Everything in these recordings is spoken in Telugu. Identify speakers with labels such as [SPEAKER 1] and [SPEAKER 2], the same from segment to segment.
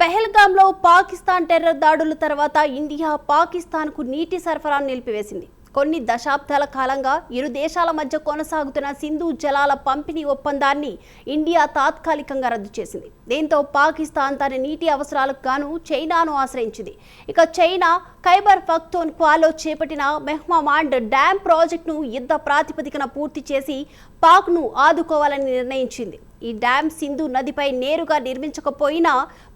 [SPEAKER 1] పెహల్గామ్లో పాకిస్తాన్ టెర్రర్ దాడుల తర్వాత ఇండియా పాకిస్తాన్కు నీటి సరఫరాను నిలిపివేసింది. కొన్ని దశాబ్దాల కాలంగా ఇరు దేశాల మధ్య కొనసాగుతున్న సింధు జలాల పంపిణీ ఒప్పందాన్ని ఇండియా తాత్కాలికంగా రద్దు చేసింది. దీంతో పాకిస్తాన్ తన నీటి అవసరాలకు గాను చైనాను ఆశ్రయించింది. ఇక చైనా ఖైబర్ పఖ్తూన్ క్వాలో చేపట్టిన మెహ్మామాండ్ డ్యామ్ ప్రాజెక్టును యుద్ధ ప్రాతిపదికన పూర్తి చేసి పాక్ను ఆదుకోవాలని నిర్ణయించింది. ఈ డ్యామ్ సింధు నదిపై నేరుగా నిర్మించకపోయినా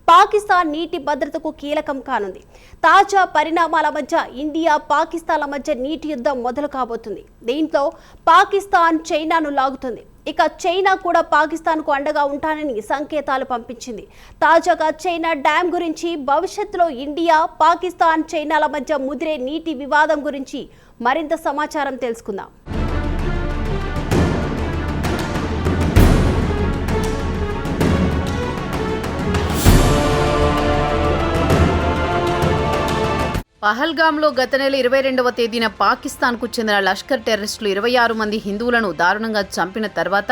[SPEAKER 1] పాకిస్తాన్ నీటి భద్రతకు కీలకం కానుంది. తాజా పరిణామాల మధ్య ఇండియా పాకిస్తాన్ల మధ్య నీటి యుద్ధం మొదలు కాబోతుంది. దీంతో పాకిస్తాన్ చైనాను లాగుతుంది. ఇక చైనా కూడా పాకిస్తాన్కు అండగా ఉంటానని సంకేతాలు పంపించింది. తాజాగా చైనా డ్యామ్ గురించి భవిష్యత్తులో ఇండియా పాకిస్తాన్ చైనాల మధ్య ముదిరే నీటి వివాదం గురించి మరింత సమాచారం తెలుసుకుందాం.
[SPEAKER 2] పహల్గామ్లో గత నెల ఇరవై రెండవ తేదీన పాకిస్తాన్కు చెందిన లష్కర్ టెర్రరిస్టులు ఇరవై ఆరు మంది హిందువులను దారుణంగా చంపిన తర్వాత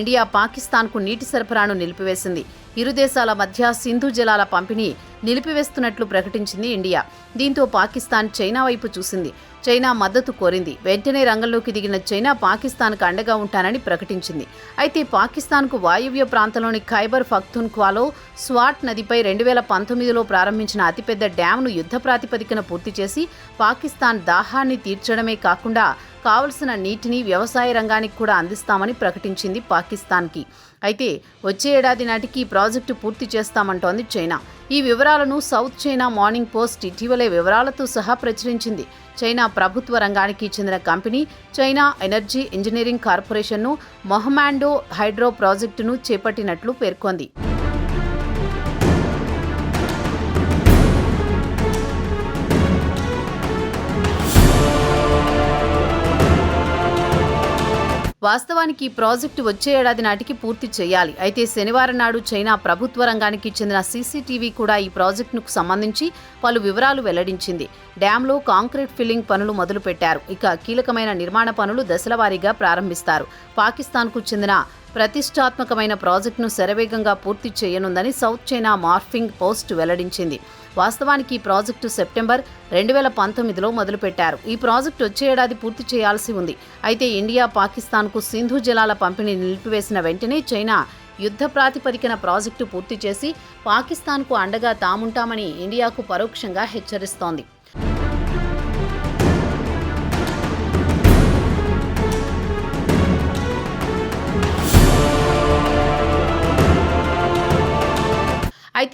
[SPEAKER 2] ఇండియా పాకిస్తాన్కు నీటి సరఫరాను నిలిపివేసింది. ఇరు దేశాల మధ్య సింధు జలాల పంపిణీ నిలిపివేస్తున్నట్లు ప్రకటించింది ఇండియా. దీంతో పాకిస్తాన్ చైనా వైపు చూసింది. చైనా మద్దతు కోరింది. వెంటనే రంగంలోకి దిగిన చైనా పాకిస్తాన్కు అండగా ఉంటానని ప్రకటించింది. అయితే పాకిస్తాన్కు వాయువ్య ప్రాంతంలోని ఖైబర్ పఖ్తూన్ క్వాలో స్వాట్ నదిపై రెండు వేల పంతొమ్మిదిలో ప్రారంభించిన అతిపెద్ద డ్యాంను యుద్ధ ప్రాతిపదికన పూర్తి చేసి పాకిస్తాన్ దాహాన్ని తీర్చడమే కాకుండా కావలసిన నీటిని వ్యవసాయ రంగానికి కూడా అందిస్తామని ప్రకటించింది పాకిస్తాన్కి. అయితే వచ్చే ఏడాది నాటికి ఈ ప్రాజెక్టు పూర్తి చేస్తామంటోంది చైనా. ఈ వివరాలను సౌత్ చైనా మార్నింగ్ పోస్ట్ ఇటీవలే వివరాలతో సహా ప్రచురించింది. చైనా ప్రభుత్వ రంగానికి చెందిన కంపెనీ చైనా ఎనర్జీ ఇంజనీరింగ్ కార్పొరేషన్ను మొహమాండో హైడ్రో ప్రాజెక్టును చేపట్టినట్లు పేర్కొంది. వాస్తవానికి ఈ ప్రాజెక్టు వచ్చే ఏడాది నాటికి పూర్తి చేయాలి. అయితే శనివారం నాడు చైనా ప్రభుత్వ రంగానికి చెందిన సీసీటీవీ కూడా ఈ ప్రాజెక్టుకు సంబంధించి పలు వివరాలు వెల్లడించింది. డ్యాంలో కాంక్రీట్ ఫిల్లింగ్ పనులు మొదలుపెట్టారు. ఇక కీలకమైన నిర్మాణ పనులు దశలవారీగా ప్రారంభిస్తారు. పాకిస్తాన్కు చెందిన ప్రతిష్టాత్మకమైన ప్రాజెక్టును శరవేగంగా పూర్తి చేయనుందని సౌత్ చైనా మార్ఫింగ్ పోస్ట్ వెల్లడించింది. వాస్తవానికి ఈ ప్రాజెక్టు సెప్టెంబర్ రెండు వేల పంతొమ్మిదిలో మొదలుపెట్టారు. ఈ ప్రాజెక్టు వచ్చే ఏడాది పూర్తి చేయాల్సి ఉంది. అయితే ఇండియా పాకిస్తాన్కు సింధు జలాల పంపిణీ నిలిపివేసిన వెంటనే చైనా యుద్ధ ప్రాతిపదికన ప్రాజెక్టు పూర్తి చేసి పాకిస్తాన్కు అండగా తాముంటామని ఇండియాకు పరోక్షంగా హెచ్చరిస్తోంది.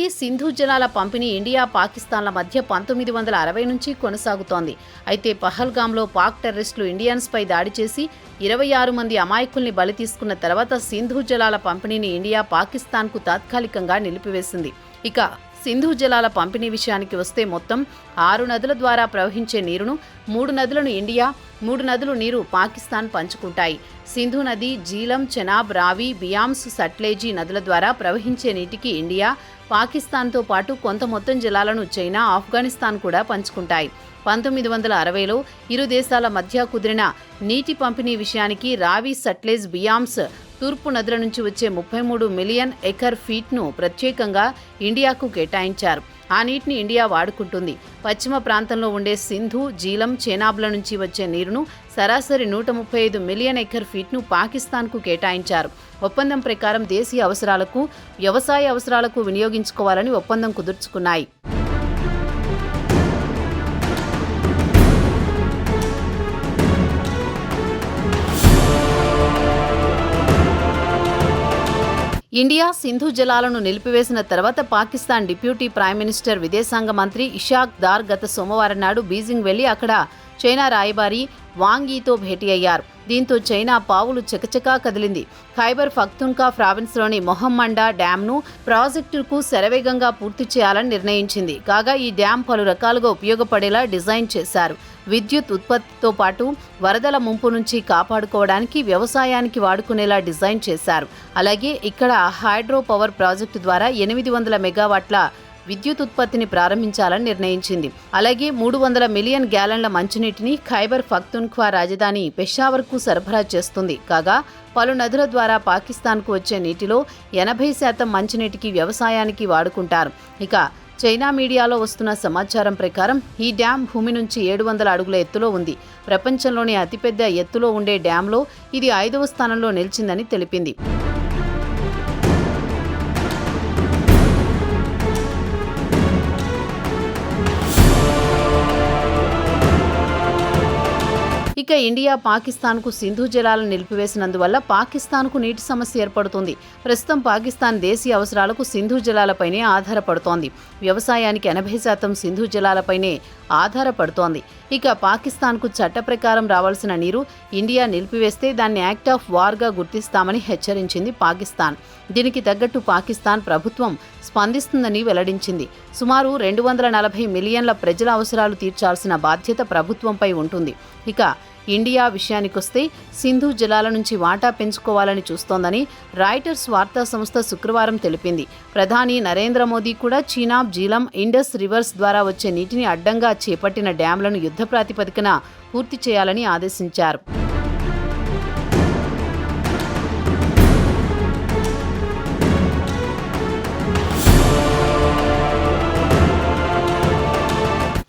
[SPEAKER 2] అయితే సింధు జలాల పంపిణీ ఇండియా పాకిస్తాన్ల మధ్య పంతొమ్మిది వందల అరవై నుంచి కొనసాగుతోంది. అయితే పహల్గాంలో పాక్ టెర్రరిస్టులు ఇండియన్స్పై దాడి చేసి ఇరవై ఆరు మంది అమాయకుల్ని బలి తీసుకున్న తర్వాత సింధు జలాల పంపిణీని ఇండియా పాకిస్తాన్కు తాత్కాలికంగా నిలిపివేసింది. ఇక సింధు జలాల పంపిణీ విషయానికి వస్తే మొత్తం ఆరు నదుల ద్వారా ప్రవహించే నీరును మూడు నదులను ఇండియా మూడు నదులు నీరు పాకిస్తాన్ పంచుకుంటాయి. సింధు నది జీలం చెనాబ్ రావి బియామ్స్ సట్లేజీ నదుల ద్వారా ప్రవహించే నీటికి ఇండియా పాకిస్తాన్తో పాటు కొంత మొత్తం జలాలను చైనా ఆఫ్ఘనిస్తాన్ కూడా పంచుకుంటాయి. పంతొమ్మిది వందల అరవైలో ఇరు దేశాల మధ్య కుదిరిన నీటి పంపిణీ విషయానికి రావి సట్లేజ్ బియామ్స్ తూర్పు నదుల నుంచి వచ్చే ముప్పై మూడు మిలియన్ ఎకర్ ఫీట్ను ప్రత్యేకంగా ఇండియాకు కేటాయించారు. ఆ నీటిని ఇండియా వాడుకుంటుంది. పశ్చిమ ప్రాంతంలో ఉండే సింధు జీలం చేనాబ్ల నుంచి వచ్చే నీరును సరాసరి నూట ముప్పై ఐదు మిలియన్ ఎకర్ ఫీట్ను పాకిస్తాన్కు కేటాయించారు. ఒప్పందం ప్రకారం దేశీయ అవసరాలకు వ్యవసాయ అవసరాలకు వినియోగించుకోవాలని ఒప్పందం కుదుర్చుకున్నాయి. ఇండియా సింధు జలాలను నిలిపివేసిన తర్వాత పాకిస్తాన్ డిప్యూటీ ప్రైమ్ మినిస్టర్ విదేశాంగ మంత్రి ఇషాక్ దార్ గత సోమవారం నాడు బీజింగ్ వెళ్ళి అక్కడ చైనా రాయబారి వాంగీతో భేటీ అయ్యారు. దీంతో చైనా పావులు చకచకా కదిలింది. ఖైబర్ ఫక్తుంకా ప్రావిన్స్లోని మొహమ్మండా డ్యాంను ప్రాజెక్టుకు శరవేగంగా పూర్తి చేయాలని నిర్ణయించింది. కాగా ఈ డ్యాం పలు రకాలుగా ఉపయోగపడేలా డిజైన్ చేశారు. విద్యుత్ ఉత్పత్తితో పాటు వరదల ముంపు నుంచి కాపాడుకోవడానికి వ్యవసాయానికి వాడుకునేలా డిజైన్ చేశారు. అలాగే ఇక్కడ హైడ్రో పవర్ ప్రాజెక్టు ద్వారా ఎనిమిది వందల మెగావాట్ల విద్యుత్ ఉత్పత్తిని ప్రారంభించాలని నిర్ణయించింది. అలాగే మూడు వందల మిలియన్ గ్యాలన్ల మంచినీటిని ఖైబర్ ఫక్తున్ఖ్వా రాజధాని పెషావర్కు సరఫరా చేస్తుంది. కాగా పలు నదుల ద్వారా పాకిస్తాన్కు వచ్చే నీటిలో ఎనభై శాతం మంచినీటికి వ్యవసాయానికి వాడుకుంటారు. ఇక చైనా మీడియాలో వస్తున్న సమాచారం ప్రకారం ఈ డ్యాం భూమి నుంచి ఏడు వందల అడుగుల ఎత్తులో ఉంది. ప్రపంచంలోనే అతిపెద్ద ఎత్తులో ఉండే డ్యాంలో ఇది ఐదవ స్థానంలో నిలిచిందని తెలిపింది. ఇక ఇండియా పాకిస్తాన్కు సింధు జలాలను నిలిపివేసినందువల్ల పాకిస్తాన్కు నీటి సమస్య ఏర్పడుతుంది. ప్రస్తుతం పాకిస్తాన్ దేశీయ అవసరాలకు సింధు జలాలపైనే ఆధారపడుతోంది. వ్యవసాయానికి ఎనభై శాతం సింధు జలాలపైనే ఆధారపడుతోంది. ఇక పాకిస్తాన్కు చట్ట ప్రకారం రావాల్సిన నీరు ఇండియా నిలిపివేస్తే దాన్ని యాక్ట్ ఆఫ్ వార్గా గుర్తిస్తామని హెచ్చరించింది పాకిస్తాన్. దీనికి తగ్గట్టు పాకిస్తాన్ ప్రభుత్వం స్పందిస్తుందని వెల్లడించింది. సుమారు రెండు వందల నలభై మిలియన్ల ప్రజల అవసరాలు తీర్చాల్సిన బాధ్యత ప్రభుత్వంపై ఉంటుంది. ఇక ఇండియా విషయానికొస్తే సింధు జలాల నుంచి వాటా పెంచుకోవాలని చూస్తోందని రాయిటర్స్ వార్తా సంస్థ శుక్రవారం తెలిపింది. ప్రధాని నరేంద్ర మోదీ కూడా చీనాబ్ జీలం ఇండస్ రివర్స్ ద్వారా వచ్చే నీటిని అడ్డంగా చేపట్టిన డ్యాంలను యుద్ధ ప్రాతిపదికన పూర్తి చేయాలని ఆదేశించారు.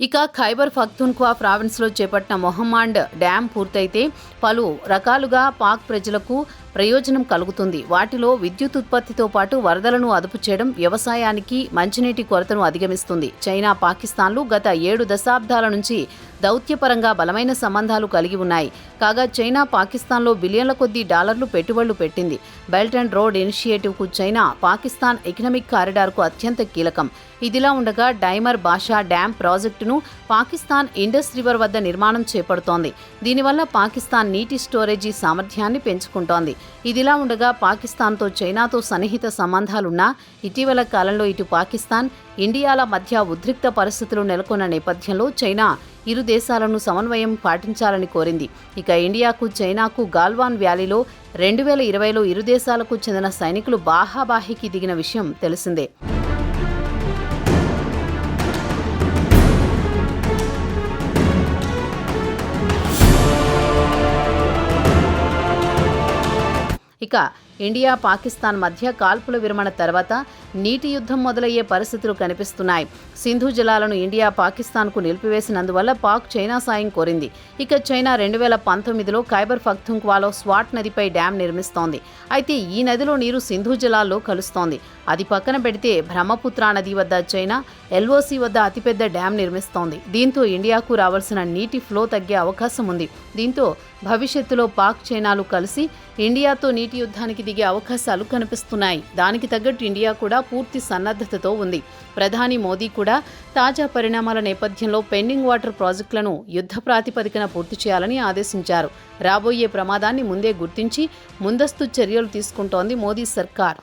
[SPEAKER 2] ఇక ఖైబర్ పఖ్తూన్ఖ్వా ప్రావిన్స్లో చేపట్టిన మొహమాండ్ డ్యాం పూర్తయితే పలు రకాలుగా పాక్ ప్రజలకు ప్రయోజనం కలుగుతుంది. వాటిలో విద్యుత్ ఉత్పత్తితో పాటు వరదలను అదుపు చేయడం వ్యవసాయానికి మంచినీటి కొరతను అధిగమిస్తుంది. చైనా పాకిస్తాన్లు గత ఏడు దశాబ్దాల నుంచి దౌత్యపరంగా బలమైన సంబంధాలు కలిగి ఉన్నాయి. కాగా చైనా పాకిస్తాన్లో బిలియన్ల కొద్దీ డాలర్లు పెట్టుబడులు పెట్టింది. బెల్ట్ అండ్ రోడ్ ఇనిషియేటివ్కు చైనా పాకిస్తాన్ ఎకనామిక్ కారిడార్కు అత్యంత కీలకం. ఇదిలా ఉండగా డైమర్ బాషా డ్యాం ప్రాజెక్టును పాకిస్తాన్ ఇండస్ రివర్ వద్ద నిర్మాణం చేపడుతోంది. దీనివల్ల పాకిస్తాన్ నీటి స్టోరేజీ సామర్థ్యాన్ని పెంచుకుంటోంది. ఇదిలా ఉండగా పాకిస్తాన్తో చైనాతో సన్నిహిత సంబంధాలున్నా ఇటీవల కాలంలో ఇటు పాకిస్తాన్ ఇండియాల మధ్య ఉద్రిక్త పరిస్థితులు నెలకొన్న నేపథ్యంలో చైనా ఇరు దేశాలను సమన్వయం పాటించాలని కోరింది. ఇక ఇండియాకు చైనాకు గాల్వాన్ వ్యాలీలో రెండు వేల ఇరవైలో ఇరు దేశాలకు చెందిన సైనికులు బాహాబాహికి దిగిన విషయం తెలిసిందే. ఇక ఇండియా పాకిస్తాన్ మధ్య కాల్పుల విరమణ తర్వాత నీటి యుద్ధం మొదలయ్యే పరిస్థితులు కనిపిస్తున్నాయి. సింధు జలాలను ఇండియా పాకిస్తాన్కు నిలిపివేసినందువల్ల పాక్ చైనా సాయం కోరింది. ఇక చైనా రెండు వేల పంతొమ్మిదిలో ఖైబర్ పఖ్తుంఖ్వాలో స్వాట్ నదిపై డ్యాం నిర్మిస్తోంది. అయితే ఈ నదిలో నీరు సింధు జలాల్లో కలుస్తోంది. అది పక్కన పెడితే బ్రహ్మపుత్ర నది వద్ద చైనా ఎల్ఓసి వద్ద అతిపెద్ద డ్యాం నిర్మిస్తోంది. దీంతో ఇండియాకు రావాల్సిన నీటి ఫ్లో తగ్గే అవకాశం ఉంది. దీంతో భవిష్యత్తులో పాక్ చైనాలు కలిసి ఇండియాతో నీటి యుద్ధానికి దిగే అవకాశాలు కనిపిస్తున్నాయి. దానికి తగ్గట్టు ఇండియా కూడా పూర్తి సన్నద్ధతతో ఉంది. ప్రధాని మోదీ కూడా కూడా తాజా పరిణామాల నేపథ్యంలో పెండింగ్ వాటర్ ప్రాజెక్టులను యుద్ధ ప్రాతిపదికన పూర్తి చేయాలని ఆదేశించారు. రాబోయే ప్రమాదాన్ని ముందే గుర్తించి ముందస్తు చర్యలు తీసుకుంటోంది మోదీ సర్కార్.